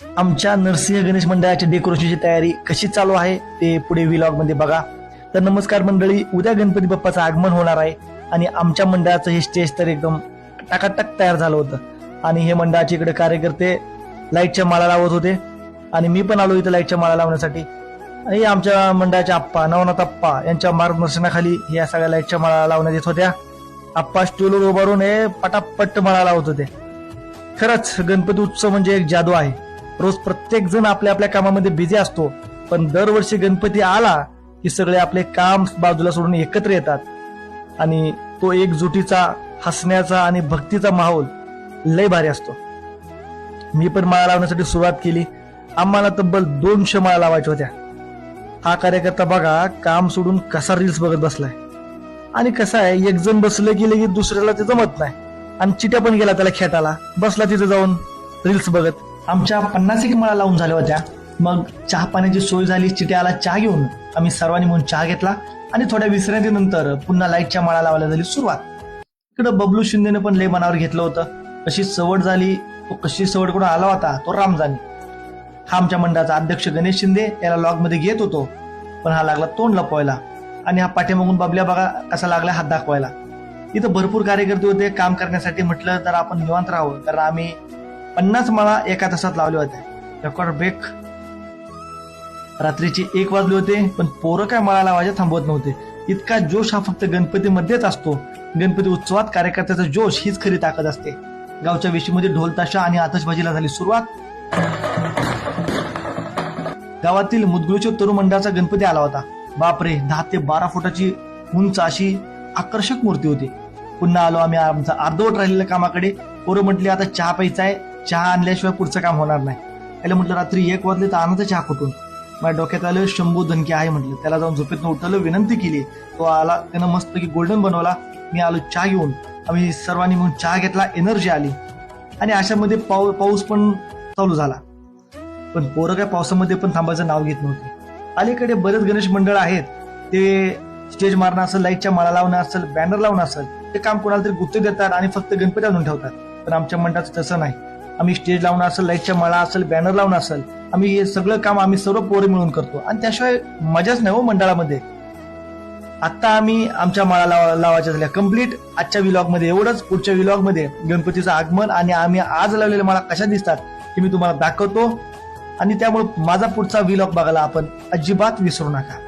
आमच्या नरसिंह गणेश मंडळाच्या डेकोरेशनची तयारी कशी चालू आहे ते पुढे व्लॉगमध्ये बघा. तर नमस्कार मंडळी उद्या गणपती बाप्पाचं आगमन होणार आहे आणि आमच्या मंडळाचं हे स्टेज तर एकदम टकाटक तयार झालं होतं. आणि हे मंडळाचे इकडे कार्यकर्ते लाईटच्या माळा लावत होते आणि मी पण आलो इथं लाईटच्या माळा लावण्यासाठी. आणि आमच्या मंडळाच्या आप्पा नवनाथ आप्पा यांच्या मार्गदर्शनाखाली या सगळ्या लाईटच्या माळा लावण्यात येत होत्या. आप्पा स्टूलवर उभारून हे पटापट माळा लावत होते. खरंच गणपती उत्सव म्हणजे एक जादू आहे. रोज प्रत्येक जण आपल्या आपल्या कामामध्ये बिझी असतो. पण दरवर्षी गणपती आला की सगळे आपले काम बाजूला सोडून एकत्र येतात. आणि तो एकजुटीचा हसण्याचा आणि भक्तीचा माहोल लय भारी असतो. मी पण माळा लावण्यासाठी सुरुवात केली. आम्हाला तब्बल दोनशे माळा लावायच्या होत्या. हा कार्यकर्ता बघा काम सोडून कसा रील्स बघत बसलाय. आणि कसं आहे एक जण बसलं की लगेच दुसऱ्याला ते जमत नाही. आणि चिट्या पण गेला त्याला खेटाला बसला तिथे जाऊन रील्स बघत. आमच्या पन्नास एक माळा लावून झाल्या होत्या. मग चहा पाण्याची सोय झाली चिट्याला चहा घेऊन आम्ही सर्वांनी म्हणून चहा घेतला आणि थोड्या विश्रांतीनंतर पुन्हा लाईटच्या माळा लावायला झाली सुरुवात. इकडं बबलू शिंदेने पण लय मनावर घेतलं होतं. कशी सवड झाली तो कशी सवड कुठं आला होता तो रामजानी. हा आमच्या मंडळाचा अध्यक्ष गणेश शिंदे याला लॉगमध्ये घेत होतो. पण हा लागला तोंड लपवायला. आणि हा पाठीमागून बबल्या बघा कसा लागला हात दाखवायला. इथं भरपूर कार्यकर्ते होते काम करण्यासाठी म्हटलं तर आपण निवांत राहावं. कारण आम्ही पन्नास माळा एका तासात लावल्या होत्या रेकॉर्ड ब्रेक रात्रीचे एक वाजले होते पण पोरं काय माळा लावायचे थांबवत नव्हते. इतका जोश हा फक्त गणपतीमध्येच असतो. गणपती उत्सवात कार्यकर्त्याचा जोश हीच खरी ताकद असते. गावच्या वेशीमध्ये ढोल ताशा आणि आतषबाजीला झाली सुरुवात. गावातील मुदगुळच्या तरुण मंडळाचा गणपती आला होता. बापरे दहा ते बारा फुटाची उंच अशी आकर्षक मूर्ती होती. पुन्हा आलो आम्ही आमचा अर्धवट राहिलेल्या कामाकडे. पोरं म्हटली आता चहा प्यायचा आहे चहा आणल्याशिवाय पुढचं काम होणार नाही. त्याला म्हटलं रात्री एक वाजले तर आणायचं चहा कुठून? माझ्या डोक्यात आलं शंभू धनके आहे म्हटलं. त्याला जाऊन झोपेतनं उठवलं विनंती केली. तो आला त्यानं मस्त की गोल्डन बनवला. मी आलो चहा घेऊन. आम्ही सर्वांनी म्हणून चहा घेतला एनर्जी आली. आणि अशामध्ये पाऊ पाऊस पण चालू झाला. पण पोरं काय पावसामध्ये पण थांबायचं नाव घेत नव्हते. अलीकडे बरेच गणेश मंडळ आहेत. ते स्टेज मारणं असेल लाईटच्या माळा लावणं असेल बॅनर लावणं असेल ते काम कोणाला तरी गुत्ते देतात आणि फक्त गणपती आणून ठेवतात. पण आमच्या मंडळाचं तसं नाही. आम्ही स्टेज लावणं असेल लाईटच्या माळा असेल बॅनर लावणं असेल आम्ही हे सगळं काम आम्ही सर्व पोरे मिळून करतो. आणि त्याशिवाय मजाच नाही हो मंडळामध्ये. आत्ता आम्ही आमच्या माळा लावा लावायच्या झाल्या. कंप्लीट आजच्या विलॉगमध्ये एवढंच पुढच्या विलॉगमध्ये गणपतीचं आगमन आणि आम्ही आज लावलेल्या माळा कशा दिसतात हे मी तुम्हाला दाखवतो. आणि त्यामुळे माझा पुढचा विलॉग बघायला आपण अजिबात विसरू नका.